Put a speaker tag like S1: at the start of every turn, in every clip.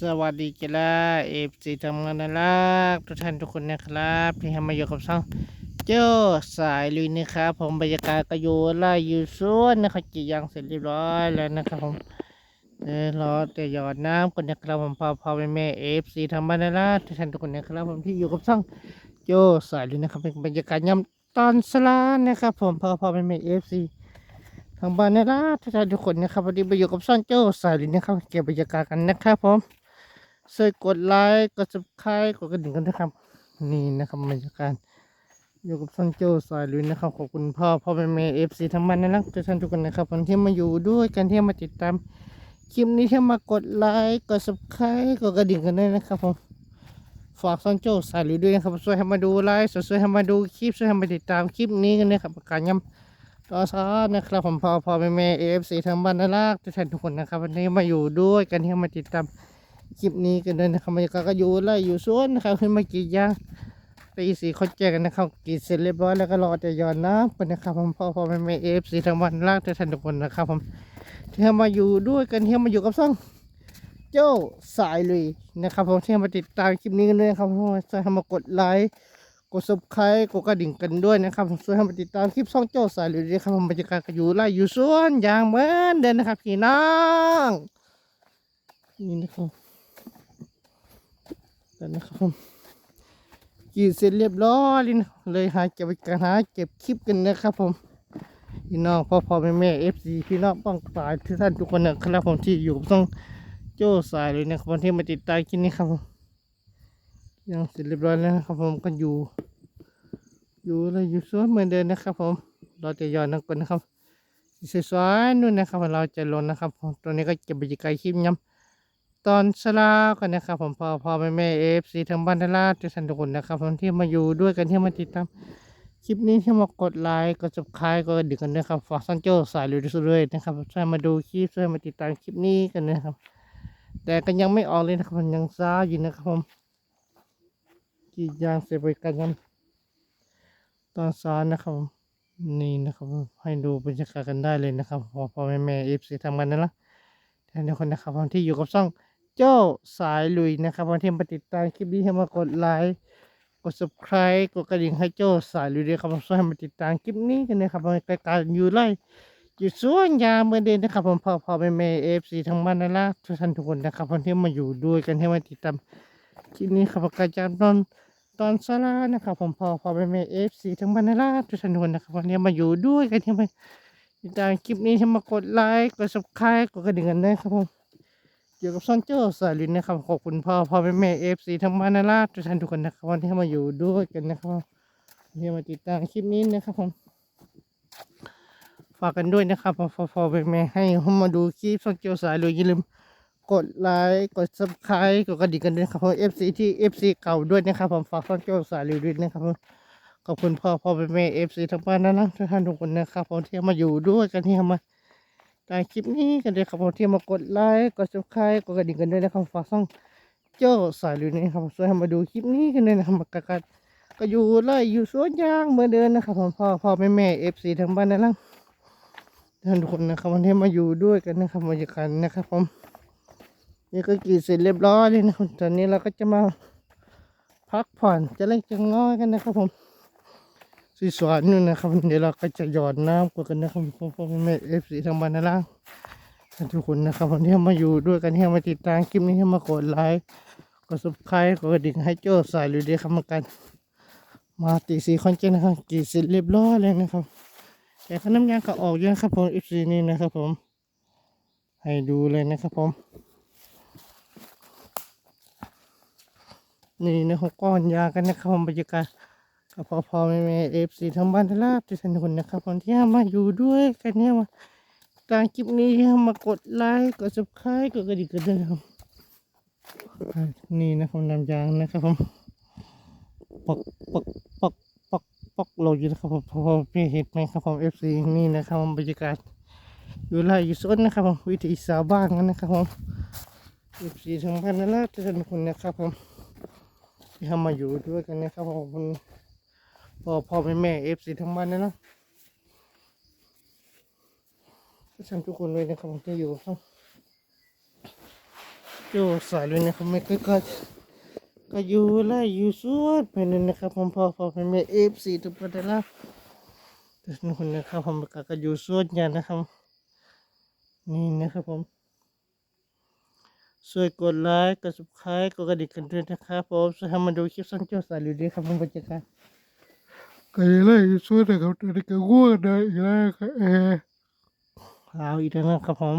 S1: สวัสดีกีฬาเอฟซีทำงานน่ารักทุกท่านทุกคนนะครับ ที่ให้มาอยู่กับช่องเจ้าสายลุยนะครับ ผมบรรยากาศก็อยู่ไล่อยู่สวนนะครับกี่ยางเสร็จเรียบร้อยแล้วนะครับผมเออรอแต่หยอดน้ำก่อนนะครับผมพอพอเป็นแม่เอฟซีทำบ้านน่ารักทุกท่านทุกคนนะครับ ผมที่อยู่กับช่องโจ้สายลุยนะครับเป็นบรรยากาศยามตอนสลานะครับ ผมพอพอเป็นแม่เอฟซี ทางบ้านนะทุกท่านทุกคนนะครับวันนี้ไปอยู่กับซ่อนโจ้สายลินนะครับเก็บบรรยากาศกันนะครับผมช่วยกดไลค์กด subscribe กดกระดิ่งกันนะครับ นี่นะครับบรรยากาศอยู่กับซ่อนโจ้สายลินนะครับขอบคุณพ่อพ่อแม่แม่เอฟซีทั้งบ้านนะทุกท่านทุกคนนะครับวันที่มาอยู่ด้วยกันที่มาติดตามคลิปนี้ที่มากดไลค์กด subscribe กดกระดิ่งกันด้วยนะครับผมฝากซ่อนโจ้สายลินด้วยนะครับช่วยให้มาดูไลฟ์ช่วยให้มาดูคลิปช่วยให้มาติดตามคลิปนี้กันนะครับประการย้ำ ก็ชอบนะครับผมพอพอแม่เอฟซีทางบ้านนารักทุกท่านทุกคนนะครับ วันนี้มาอยู่ด้วยกันที่มาติดตามคลิปนี้กันด้วยนะครับบรรยากาศก็อยู่ไล่อยู่สวนนะครับขึ้นมากรีดยางตีสีคนแจกันนะครับกีดเสร็จเรียบร้อยแล้วก็รอแต่ย้อนน้ำนะครับผมพอพอแม่แม่เอฟซีทางบ้านนารักทุกท่านทุกคนนะครับผมที่มาอยู่ด้วยกันที่มาอยู่กับซ่องโจ้สายลุยนะครับผมที่มาติดตามคลิปนี้กันด้วยนะครับผมจะมากดไลค์ กด subscribe กดกระดิ่งกันด้วยนะครับผมช่วยให้มาติดตามคลิปช่องโจ้สายลุยด้วยครับบรรยากาศก็อยู่ไล่อยู่สวนอย่างเหมือนเดิมนะครับพี่น้องนี่นะครับแล้วนะครับกีดเสร็จเรียบร้อยเลยเลยหาเก็บกันหาเก็บคลิปกันนะครับผมพี่น้องพ่อพ่อแม่แม่เอฟซีพี่น้องป้องปายทุกท่านทุกคนนะครับผมที่อยู่กับช่องโจ้สายเลยนะครับที่มาติดตามคลิปนี้ครับผม ยังเสร็จเรียบร้อยแล้วนะครับผมก็อยู่ อยู่เลยอยู่สวนเหมือนเดิมนะครับผม เราจะย้อนนักคนนะครับสวยๆนู่นนะครับเราจะลงนะครับผมตอนนี้ก็เก็บรรยากาศคลิปย้ำตอนสลากันนะครับผมพอพอแม่แม่เอฟซีทางบ้านทลาทุกท่านทุกคนนะครับผมที่มาอยู่ด้วยกันที่มาติดตามคลิปนี้ที่มากดไลค์กด subscribe กดดิ่งกันนะครับฝากซันโจสายลุยด้วยนะครับช่วยมาดูคลิปช่วยมาติดตามคลิปนี้กันนะครับ แต่ก็ยังไม่ออกเลยนะครับมันยังซ้าอยู่นะครับผม กีดยางเสร็จไปกันยังตอนซ้อนนะครับ นี่นะครับ ให้ดูบรรยากาศกันได้เลยนะครับพอพ่อแม่แม่เอฟซีทำกันนั่นละท่านทุกคนนะครับผมที่อยู่กับช่องเจ้าสายลุยนะครับผมที่มาติดตามคลิปนี้ให้มากดไลค์กด subscribe กดกระดิ่งให้เจ้าสายลุยด้วยครับผมช่วยให้มาติดตามคลิปนี้กันนะครับผมรายการอยู่ไล่อยู่สวนยามเหมือนเดิมนะครับผมพอพอแม่แม่เอฟซีทั้งบ้านนั่นละทุกท่านทุกคนนะครับผมที่มาอยู่ด้วยกันให้มาติดตาม คลิปนี้ครับประกาศจากนนตอนสลานะครับผมพอพอเป็นเมเอฟซีทั้งบรรดาทุกท่านทุกคนนะครับวันนี้มาอยู่ด้วยกันที่มาติดตามคลิปนี้ที่มากดไลค์กด subscribe กดกระดิ่งกันด้วยครับผมอยู่ยวกับซอนเจอร์สายลินนะครับขอบคุณพ่อพ่อเป็นเมเอฟซีทั้งบรรดาทุกท่านทุกคนนะครับวันที่มาอยู่ด้วยกันนะครับที่มาติดตามคลิปนี้นะครับผมฝากกันด้วยนะครับพอพอพอเป็นเมให้ผมมาดูคลิปซอนเจอร์สายลินอย่าลืม กดไลค์กด subscribe กดกระดิ่งกันด้วยครับผม FC ที่ FC เก่าด้วยนะครับผมฝากช่องโจ้าสายรีวิวนะครับผมขอบคุณพ่อพ่อเป็นแม่ FC ทั้งบ้านนะนะทุกท่านทุกคนนะครับผมที่มาอยู่ด้วยกันที่มาตามคลิปนี้กันเลยครับผมที่มากดไลค์กด subscribe กดกระดิ่งกันด้วยนะครับฝากช่องโจ้าสายรีวิวนะครับช่วยมาดูคลิปนี้กันเลยนะครับมากันก็อยู่ไล่อยู่สวนยางเหมือนเดิมนะครับผมพ่อพ่อแม่แม่ FC ทั้งบ้านนะนะท่านทุกคนนะครับวันที่มาอยู่ด้วยกันนะครับบรรยากาศนะครับผม นี่ก็กรีดเสร็จเรียบร้อยเลยนะครับตอนนี้เราก็จะมาพักผ่อนจะเล่นจะง้อยกันนะครับผมสีสวนนู่นนะครับ เดี๋ยวเราก็จะหยอดน้ำกันนะครับพ่อพ่อแม่เอฟซีทางบ้านนะล่างท่านทุกคนนะครับวันที่มาอยู่ด้วยกันที่มาติดตามคลิปนี้ที่มากดไลค์กดซับสไครต์กดกระดิ่งให้โจ้สายลุยเดียครับมากัน มาตีสีคอนเจนนะครับกีดเสร็จเรียบร้อยเลยนะครับแต่ขนมยางก็ออกเยอะครับผมเอฟซีนี่นะครับผม ให้ดูเลยนะครับผม นี่นะครับก้อนยากันนะครับผมบรรยากาศก็พอพอแม่แม่เอฟซีทั้งบ้านทั้งลาบทุกท่านทุกคนนะครับคนที่มาอยู่ด้วยกันเนี่ยมาตามคลิปนี้มากดไลค์กด subscribe กดกระดิ่งกันด้วยนะครับอ่านี่นะครับนำยางนะครับผมปอกปอกปอกปอกปอกโลอยู่นะครับผมพอพอพี่เห็นไหมครับผมเอฟซีนี่นะครับผมบรรยากาศอยู่ไรอยู่สนนะครับผมวิถีสาวบ้านกันนะครับผมเอฟซีทั้งบ้านทั้งลาบทุกท่านทุกคนนะครับผม ที่ทำมาอยู่ด้วยกันนะครับผมพ่อพ่อแม่แม่เอฟซีทั้งบ้านนะเนาะทุกท่านทุกคนเลยนะครับผมที่อยู่ครับโจสายเลยนะครับไม่ก็ก็ก็อยู่ไล่อยู่สวดไปนั่นนะครับผมพ่อพ่อเป็นแม่เอฟซีทุกประเด็นละแต่นู่นนะครับผมก็ก็อยู่สวดอย่างนะครับนี่นะครับผม ช่วยกดไลค์ กด subscribe กดกระดิ่งกันด้วยนะครับผมช่วยให้มาดูคลิปสั้นโจสายเลยดีครับผมบรรยากาศก็อยู่ไล่อยู่สวดนะครับตอนนี้ก็ง่วงได้อีกแล้วครับเออเอาอีกแล้วนะครับผม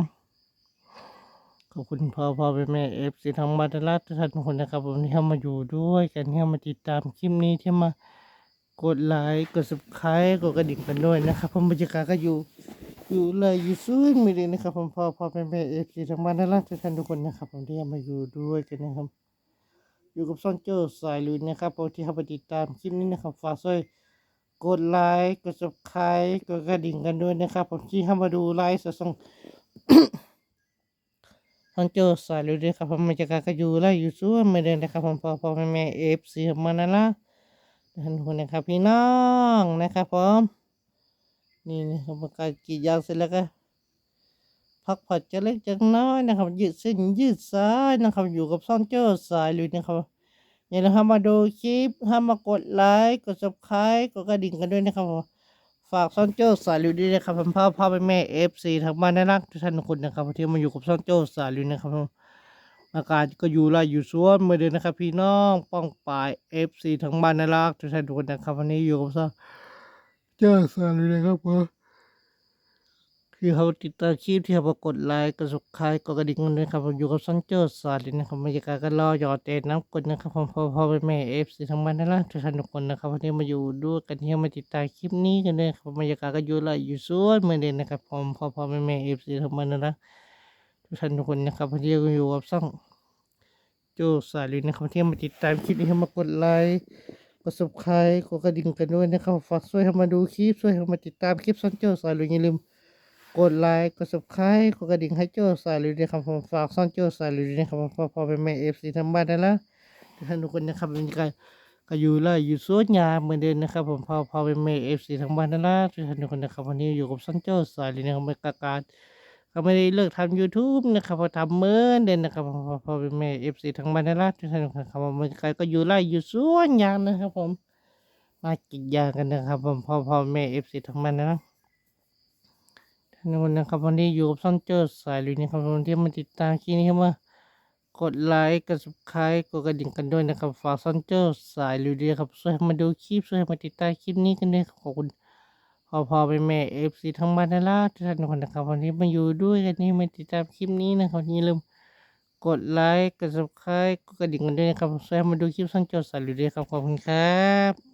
S1: ขอบคุณพ่อพ่อแม่แม่เอฟซีทางบ้านและรัฐท่านทุกคนนะครับผมที่เข้ามาอยู่ด้วยกันที่เข้ามาติดตามคลิปนี้ที่มากดไลค์ กด subscribe กดกระดิ่งกันด้วยนะครับผมบรรยากาศก็อยู่ อยู่เลยอยู่ซุ้มไม่เลยนะครับผมพอพ่อแม่แม่เอฟซีทางบ้านและรัฐท่านทุกคนนะครับผมที่มาอยู่ด้วยกันนะครับ อยู่กับซ่อนเจอร์สายลุยนะครับผมที่เข้ามาติดตามคลิปนี้นะครับฝากช่วยกดไลค์กด subscribe กดกระดิ่งกันด้วยนะครับ ผมที่เข้ามาดูไลฟ์สดทางเจอสายเลยด้วยครับผมมาจากกาอยู่ไลอยู่ส่วนไม่เดินนะครับผมพอพอแม่แม่เอฟซีมานั่นละท่านทุกคนนะครับพี่น้องนะครับผม นี่นะครับกาศกรีดยางเสร็จแล้วก็พักผ่อนจะเล็กจะน้อยนะครับ ยืดเส้นยืดสายนะครับ อยู่กับซ่อนเจอสายเลยนะครับอย่าลืมมาดูคลิปห้ามมากดไลค์กด subscribe กดกระดิ่งกันด้วยนะครับผมฝากซ่อนโจ้สายลิวด้วยนะครับผมพ่อพ่อแม่เอฟซีทางบ้านน่ารักทุกท่านทุกคนนะครับที่มาอยู่กับซ่อนโจ้สายลิวนะครับผมอากาศก็อยู่ไล่อยู่สวนเมื่อเดือนนะครับ พี่น้องป้องปลายเอฟซีทางบ้านน่ารักทุกท่านทุกคนนะครับวันนี้อยู่กับซ่อน โจ้าสายลิวนะครับผมที่เขาติดตามคลิปที่เขากดไลค์กดสุดท้ายกดกระดิ่งกันด้วยครับผมอยู่กับซ่อนโจ้สายลิวนะครับบรรยากาศก็รอหยอดเตะน้ำกดนะครับผมพ่อพ่อแม่เอฟซีทางบ้านน่ารักทุกท่านทุกคนนะครับวันนี้มาอยู่ด้วยกันที่มาติดตามคลิปนี้กันเลยครับบรรยากาศก็อยู่ไล่อยู่สวนเมื่อเดือนนะครับผมพ่อพ่อแม่แม่เอฟซีทางบ้านน่ารักทุกท่านทุกคนนะครับวันนี้ก็อยู่กับซ่องโจสายลินนะครับที่มาติดตามคลิปนี้ให้มากดไลค์ กด subscribe กดกระดิ่งกันด้วยนะครับฝากช่วยให้มาดูคลิปช่วยให้มาติดตามคลิปซ่อนโจสายลินอย่าลืมกดไลค์กด subscribe กดกระดิ่งให้โจสายลินนะครับผมฝากซ่อนโจสายลินนะครับผมพอพ่อแม่แม่เอฟซีทั้งบ้านนั่นละทุกท่านทุกคนนะครับเป็นการก็อยู่ล่อยู่สวนยามเหมือนเดิมนะครับผมพอพ่อแม่แม่เอฟซีทั้งบ้านนั่นละทุกท่านทุกคนนะครับวันนี้อยู่กับซ่อนโจสายลินนะครับเป็นการ ก็ไม่ได้เลิกทำ YouTube นะครับพอทำเมือนเดิมนะครับพอพอเป็นแม่เอฟซีทั้งบ้านนั่นละทุกท่านครับผมมันใครก็อยู่ไล่อยู่สวนยางนะครับ ผม มากินยากันนะครับ ผมพอพอแม่เอฟซีทั้งบ้านนะท่านทุกคนนะครับวันนี้อยู่กับซ่อนเจอร์สายลุยนะครับผมที่มาติดตามคลิปนี้ครับว่ากดไลค์กด subscribe กดกระดิ่งกันด้วยนะครับฝากซ่อนเจอร์สายลุยด้วยครับช่วยมาดูคลิปช่วยมาติดตามคลิปนี้กันด้วยขอบคุณ พอพอเป็นแม่เอฟซีทั้งบ้านนั่ะทุกท่านทุกคนนะครับวันนี้มาอยู่ด้วยกันนี่มาติดตามคลิปนี้นะครับอย่าลืมกดไลค์กดซับสไครต์กดกระดิ่งกันด้วยนะครับช่วยมาดูคลิปสั้นจดสารอยู่ด้วยครับขอบคุณครับ